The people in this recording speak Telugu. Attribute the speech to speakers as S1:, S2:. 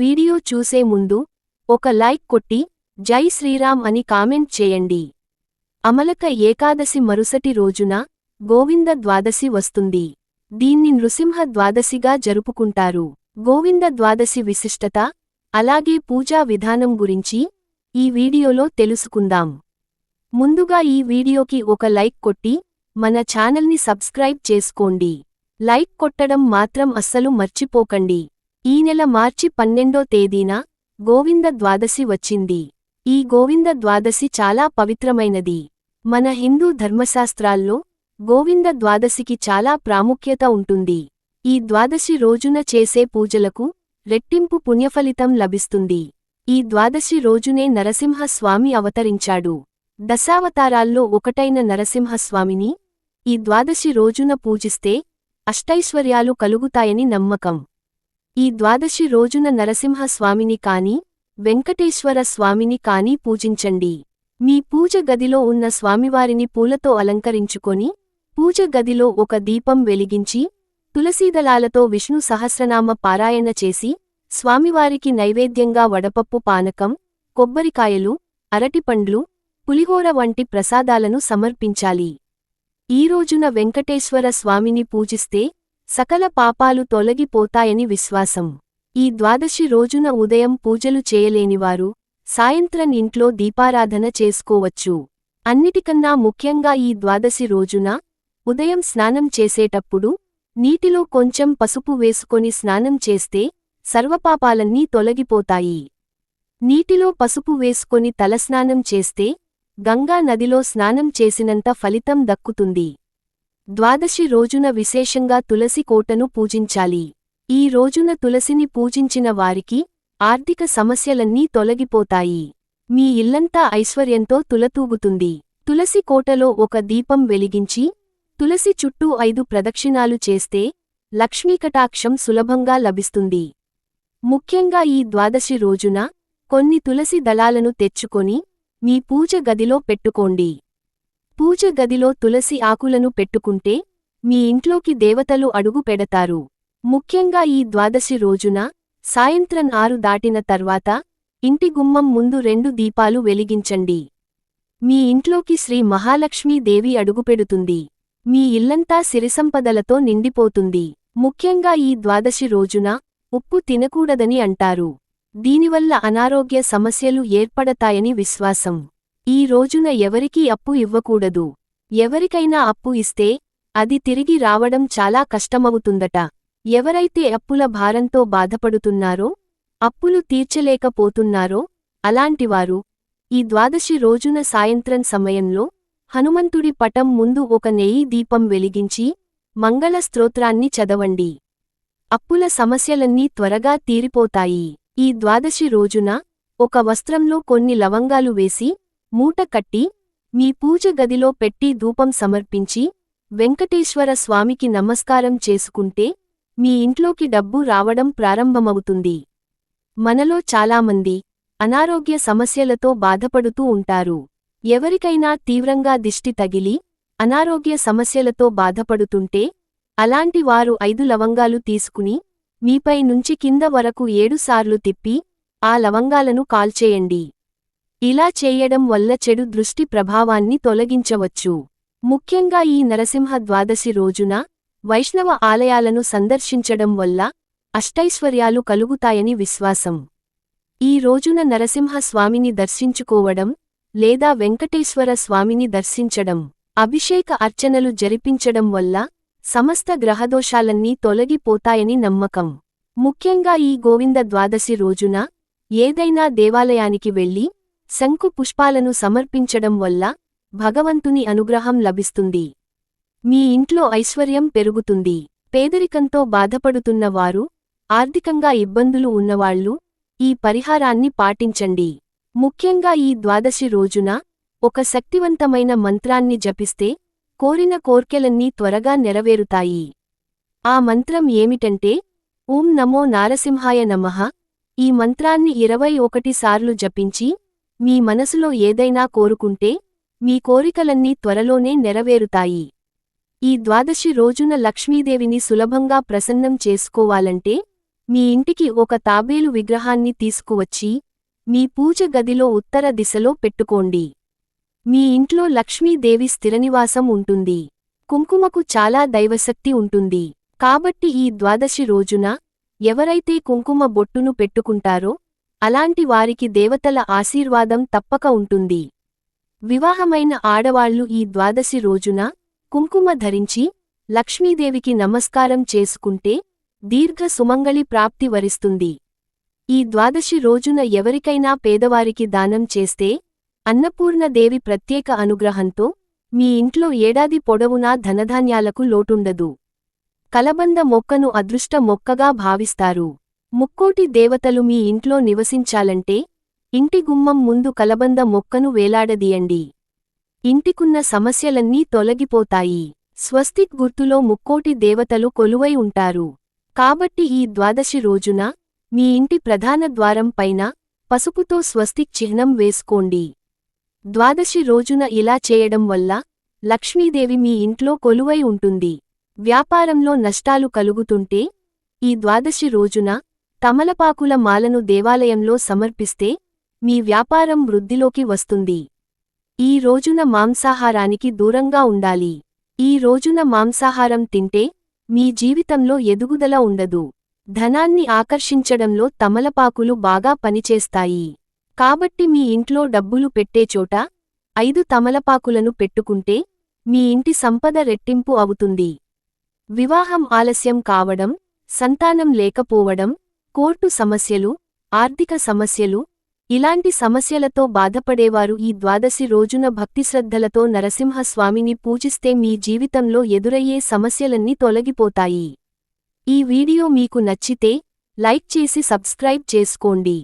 S1: వీడియో చూసే ముందు ఒక లైక్ కొట్టి జై శ్రీరామ్ అని కామెంట్ చేయండి. అమలక ఏకాదశి మరుసటి రోజున గోవింద ద్వాదశి వస్తుంది. దీన్ని నృసింహ ద్వాదశిగా జరుపుకుంటారు. గోవింద ద్వాదశి విశిష్టత అలాగే పూజా విధానం గురించి ఈ వీడియోలో తెలుసుకుందాం. ముందుగా ఈ వీడియోకి ఒక లైక్ కొట్టి మన ఛానల్ని సబ్స్క్రైబ్ చేసుకోండి. లైక్ కొట్టడం మాత్రం అస్సలు మర్చిపోకండి. ఈ నెల మార్చి పన్నెండో తేదీన గోవింద ద్వాదశి వచ్చింది. ఈ గోవింద ద్వాదశి చాలా పవిత్రమైనది. మన హిందూ ధర్మశాస్త్రాల్లో గోవింద ద్వాదశికి చాలా ప్రాముఖ్యత ఉంటుంది. ఈ ద్వాదశి రోజున చేసే పూజలకు రెట్టింపు పుణ్యఫలితం లభిస్తుంది. ఈ ద్వాదశి రోజునే నరసింహస్వామి అవతరించాడు. దశావతారాల్లో ఒకటైన నరసింహస్వామిని ఈ ద్వాదశి రోజున పూజిస్తే అష్టైశ్వర్యాలు కలుగుతాయని నమ్మకం. ఈ ద్వాదశి రోజున నరసింహస్వామిని కాని వెంకటేశ్వర స్వామిని కాని పూజించండి. మీ పూజ గదిలో ఉన్న స్వామివారిని పూలతో అలంకరించుకొని పూజ గదిలో ఒక దీపం వెలిగించి తులసీదళాలతో విష్ణు సహస్రనామ పారాయణ చేసి స్వామివారికి నైవేద్యంగా వడపప్పు పానకం కొబ్బరికాయలు అరటిపండ్లు పులిహోర వంటి ప్రసాదాలను సమర్పించాలి. ఈ రోజున వెంకటేశ్వర స్వామిని పూజిస్తే సకల పాపాలు తొలగిపోతాయని విశ్వాసం. ఈ ద్వాదశి రోజున ఉదయం పూజలు చేయలేనివారు సాయంత్రం ఇంట్లో దీపారాధన చేసుకోవచ్చు. అన్నిటికన్నా ముఖ్యంగా ఈ ద్వాదశి రోజున ఉదయం స్నానం చేసేటప్పుడు నీటిలో కొంచెం పసుపు వేసుకొని స్నానం చేస్తే సర్వపాపాలన్నీ తొలగిపోతాయి. నీటిలో పసుపు వేసుకొని తలస్నానం చేస్తే గంగా నదిలో స్నానం చేసినంత ఫలితం దక్కుతుంది. ద్వాదశి రోజున విశేషంగా తులసి కోటను పూజించాలి. ఈ రోజున తులసిని పూజించిన వారికి ఆర్థిక సమస్యలన్నీ తొలగిపోతాయి. మీ ఇల్లంతా ఐశ్వర్యంతో తులతూగుతుంది. తులసి కోటలో ఒక దీపం వెలిగించి తులసి చుట్టూ ఐదు ప్రదక్షిణాలు చేస్తే లక్ష్మీకటాక్షం సులభంగా లభిస్తుంది. ముఖ్యంగా ఈ ద్వాదశి రోజున కొన్ని తులసి దళాలను తెచ్చుకొని మీ పూజ గదిలో పెట్టుకోండి. పూజ గదిలో తులసి ఆకులను పెట్టుకుంటే మీ ఇంట్లోకి దేవతలు అడుగు పెడతారు. ముఖ్యంగా ఈ ద్వాదశి రోజున సాయంత్రం ఆరు దాటిన తర్వాత ఇంటి గుమ్మం ముందు రెండు దీపాలు వెలిగించండి. మీ ఇంట్లోకి శ్రీ మహాలక్ష్మీదేవి అడుగుపెడుతుంది మీ ఇల్లంతా సిరిసంపదలతో నిండిపోతుంది. ముఖ్యంగా ఈ ద్వాదశి రోజున ఉప్పు తినకూడదని అంటారు. దీనివల్ల అనారోగ్య సమస్యలు ఏర్పడతాయని విశ్వాసం. ఈ రోజున ఎవరికీ అప్పు ఇవ్వకూడదు. ఎవరికైనా అప్పు ఇస్తే అది తిరిగి రావడం చాలా కష్టమవుతుందట. ఎవరైతే అప్పుల భారంతో బాధపడుతున్నారో అప్పులు తీర్చలేకపోతున్నారో అలాంటివారు ఈ ద్వాదశి రోజున సాయంత్రం సమయంలో హనుమంతుడి పటం ముందు ఒక నెయ్యి దీపం వెలిగించి మంగళ స్తోత్రాన్ని చదవండి. అప్పుల సమస్యలన్నీ త్వరగా తీరిపోతాయి. ఈ ద్వాదశి రోజున ఒక వస్త్రంలో కొన్ని లవంగాలు వేసి మూట కట్టి మీ పూజ గదిలో పెట్టి ధూపం సమర్పించి వెంకటేశ్వర స్వామికి నమస్కారం చేసుకుంటే మీ ఇంట్లోకి డబ్బు రావడం ప్రారంభమవుతుంది. మనలో చాలామంది అనారోగ్య సమస్యలతో బాధపడుతూ ఉంటారు. ఎవరికైనా తీవ్రంగా దిష్టి తగిలి అనారోగ్య సమస్యలతో బాధపడుతుంటే అలాంటి వారు ఐదు లవంగాలు తీసుకుని మీపై నుంచి కింద వరకు ఏడుసార్లు తిప్పి ఆ లవంగాలను కాల్చేయండి. ఇలా చేయడం వల్ల చెడు దృష్టి ప్రభావాన్ని తొలగించవచ్చు. ముఖ్యంగా ఈ నరసింహ ద్వాదశి రోజున వైష్ణవ ఆలయాలను సందర్శించడం వల్ల అష్టైశ్వర్యాలు కలుగుతాయని విశ్వాసం. ఈ రోజున నరసింహ స్వామిని దర్శించుకోవడం లేదా వెంకటేశ్వర స్వామిని దర్శించడం అభిషేక అర్చనలు జరిపించడం వల్ల సమస్త గ్రహదోషాలన్నీ తొలగిపోతాయని నమ్మకం. ముఖ్యంగా ఈ గోవింద ద్వాదశి రోజున ఏదైనా దేవాలయానికి వెళ్ళి శంకు పుష్పాలను సమర్పించడం వల్ల భగవంతుని అనుగ్రహం లభిస్తుంది. మీ ఇంట్లో ఐశ్వర్యం పెరుగుతుంది. పేదరికంతో బాధపడుతున్న వారు ఆర్థికంగా ఇబ్బందులు ఉన్నవాళ్ళు ఈ పరిహారాన్ని పాటించండి. ముఖ్యంగా ఈ ద్వాదశి రోజున ఒక శక్తివంతమైన మంత్రాన్ని జపిస్తే కోరిన కోర్కెలన్నీ త్వరగా నెరవేరుతాయి. ఆ మంత్రం ఏమిటంటే ఓం నమో నారసింహాయ నమః. ఈ మంత్రాన్ని ఇరవై ఒకటి సార్లు జపించి మీ మనసులో ఏదైనా కోరుకుంటే మీ కోరికలన్నీ త్వరలోనే నెరవేరుతాయి. ఈ ద్వాదశి రోజున లక్ష్మీదేవిని సులభంగా ప్రసన్నం చేసుకోవాలంటే మీ ఇంటికి ఒక తాబేలు విగ్రహాన్ని తీసుకువచ్చి మీ పూజ గదిలో ఉత్తర దిశలో పెట్టుకోండి. మీ ఇంట్లో లక్ష్మీదేవి స్థిరనివాసం ఉంటుంది. కుంకుమకు చాలా దైవశక్తి ఉంటుంది. కాబట్టి ఈ ద్వాదశి రోజున ఎవరైతే కుంకుమ బొట్టును పెట్టుకుంటారో అలాంటి వారికి దేవతల ఆశీర్వాదం తప్పక ఉంటుంది. వివాహమైన ఆడవాళ్ళు ఈ ద్వాదశి రోజున కుంకుమ ధరించి లక్ష్మీదేవికి నమస్కారం చేసుకుంటే దీర్ఘ సుమంగళి ప్రాప్తి వరిస్తుంది. ఈ ద్వాదశి రోజున ఎవరికైనా పేదవారికి దానం చేస్తే అన్నపూర్ణదేవి ప్రత్యేక అనుగ్రహంతో మీ ఇంట్లో ఏడాది పొడవునా ధనధాన్యాలకు లోటుండదు. కలబంద మొక్కను అదృష్ట మొక్కగా భావిస్తారు. ముక్కోటి దేవతలు మీ ఇంట్లో నివసించాలంటే ఇంటి గుమ్మం ముందు కలబంద మొక్కను వేలాడదీయండి. ఇంటికున్న సమస్యలన్నీ తొలగిపోతాయి. స్వస్తిక్ గుర్తులో ముక్కోటి దేవతలు కొలువై ఉంటారు. కాబట్టి ఈ ద్వాదశి రోజున మీ ఇంటి ప్రధాన ద్వారం పైన పసుపుతో స్వస్తిక్ చిహ్నం వేసుకోండి. ద్వాదశి రోజున ఇలా చేయడం వల్ల లక్ష్మీదేవి మీ ఇంట్లో కొలువై ఉంటుంది. వ్యాపారంలో నష్టాలు కలుగుతుంటే ఈ ద్వాదశి రోజున తమలపాకుల మాలను దేవాలయంలో సమర్పిస్తే మీ వ్యాపారం వృద్ధిలోకి వస్తుంది. ఈ రోజున మాంసాహారానికి దూరంగా ఉండాలి. ఈ రోజున మాంసాహారం తింటే మీ జీవితంలో ఎదుగుదల ఉండదు. ధనాన్ని ఆకర్షించడంలో తమలపాకులు బాగా పనిచేస్తాయి. కాబట్టి మీ ఇంట్లో డబ్బులు పెట్టే చోట ఐదు తమలపాకులను పెట్టుకుంటే మీ ఇంటి సంపద రెట్టింపు అవుతుంది. వివాహం ఆలస్యం కావడం సంతానం లేకపోవడం కోర్టు సమస్యలు ఆర్థిక సమస్యలు ఇలాంటి సమస్యలతో బాధపడేవారు ఈ ద్వాదశి రోజున భక్తిశ్రద్ధలతో నరసింహస్వామిని పూజిస్తే మీ జీవితంలో ఎదురయ్యే సమస్యలన్నీ తొలగిపోతాయి. ఈ వీడియో మీకు నచ్చితే లైక్ చేసి సబ్స్క్రైబ్ చేసుకోండి.